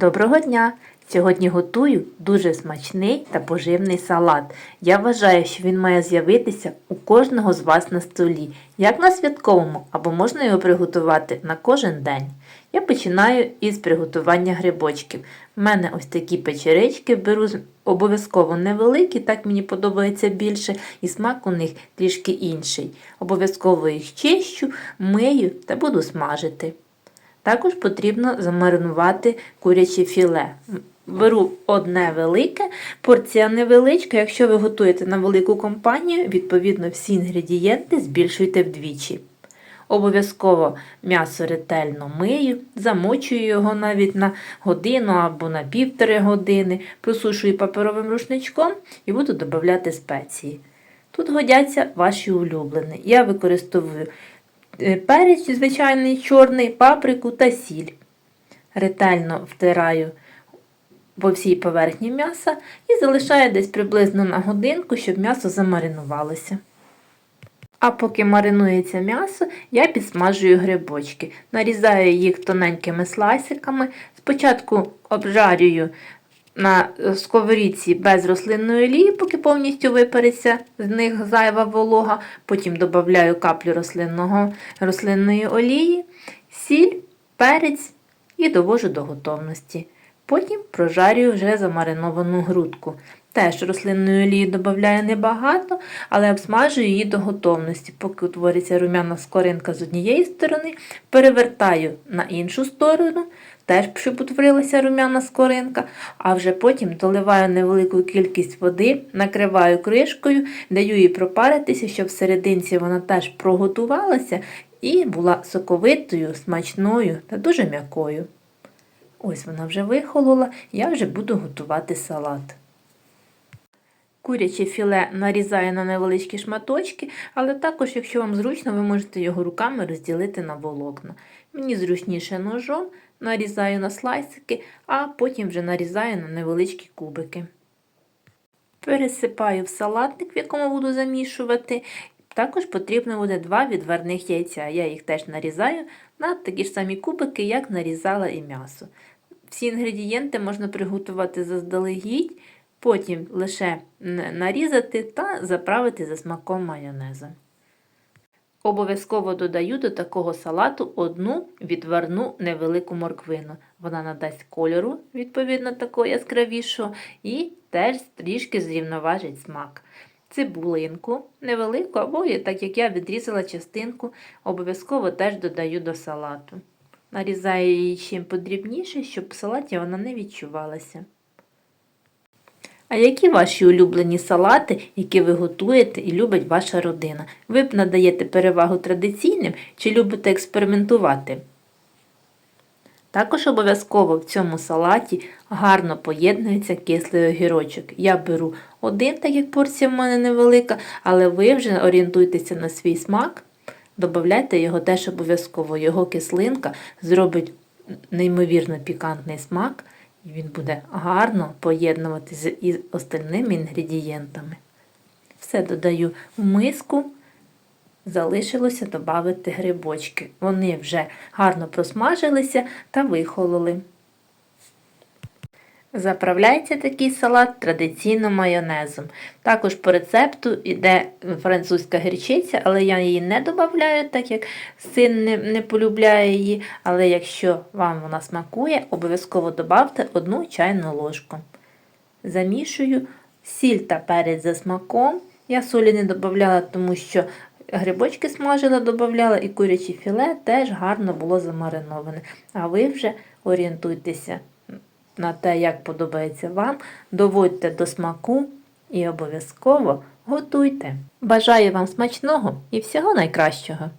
Доброго дня! Сьогодні готую дуже смачний та поживний салат. Я вважаю, що він має з'явитися у кожного з вас на столі, як на святковому, або можна його приготувати на кожен день. Я починаю із приготування грибочків. У мене ось такі печерички беру обов'язково невеликі, так мені подобається більше, і смак у них трішки інший. Обов'язково їх чищу, мию та буду смажити. Також потрібно замаринувати куряче філе. Беру одне велике, порція невеличка. Якщо ви готуєте на велику компанію, відповідно всі інгредієнти збільшуйте вдвічі. Обов'язково м'ясо ретельно мию, замочую його навіть на годину або на півтори години, просушую паперовим рушничком і буду додавати спеції. Тут годяться ваші улюблені. Я використовую перець звичайний чорний, паприку та сіль. Ретельно втираю по всій поверхні м'яса і залишаю десь приблизно на годинку, щоб м'ясо замаринувалося. А поки маринується м'ясо, я підсмажую грибочки. Нарізаю їх тоненькими слайсиками. Спочатку обжарюю на сковорідці без рослинної олії, поки повністю випариться з них зайва волога. Потім додаю каплю рослинного, рослинної олії, сіль, перець і довожу до готовності. Потім прожарюю вже замариновану грудку. Теж рослинної олії додаю небагато, але обсмажую її до готовності. Поки утвориться рум'яна скоринка з однієї сторони, перевертаю на іншу сторону, теж щоб утворилася рум'яна скоринка, а вже потім доливаю невелику кількість води, накриваю кришкою, даю їй пропаритися, щоб всерединці вона теж проготувалася і була соковитою, смачною та дуже м'якою. Ось вона вже вихолола, я вже буду готувати салат. Куряче філе нарізаю на невеличкі шматочки, але також, якщо вам зручно, ви можете його руками розділити на волокна. Мені зручніше ножом нарізаю на слайсики, а потім вже нарізаю на невеличкі кубики. Пересипаю в салатник, в якому буду замішувати. Також потрібно буде два відварних яйця. Я їх теж нарізаю на такі ж самі кубики, як нарізала і м'ясо. Всі інгредієнти можна приготувати заздалегідь, потім лише нарізати та заправити за смаком майонеза. Обов'язково додаю до такого салату одну відварну невелику морквину. Вона надасть кольору, відповідно, такого яскравішого, і теж трішки зрівноважить смак. Цибулинку невелику, або так як я відрізала частинку, обов'язково теж додаю до салату. Нарізаю її чим подрібніше, щоб в салаті вона не відчувалася. А які ваші улюблені салати, які ви готуєте і любить ваша родина? Ви б надаєте перевагу традиційним чи любите експериментувати? Також обов'язково в цьому салаті гарно поєднується кислий огірочок. Я беру один, так як порція в мене невелика, але ви вже орієнтуйтеся на свій смак, додавайте його теж обов'язково. Його кислинка зробить неймовірно пікантний смак, і він буде гарно поєднуватися із остальними інгредієнтами. Все додаю в миску. Залишилося додати грибочки. Вони вже гарно просмажилися та вихололи. Заправляється такий салат традиційно майонезом. Також по рецепту йде французька гірчиця, але я її не додаю, так як син не, не полюбляє її. Але якщо вам вона смакує, обов'язково додавте одну чайну ложку. Замішую сіль та перець за смаком. Я солі не додавала, тому що грибочки смажила, додавала і куряче філе теж гарно було замариноване. А ви вже орієнтуйтеся на те, як подобається вам, доводьте до смаку і обов'язково готуйте. Бажаю вам смачного і всього найкращого!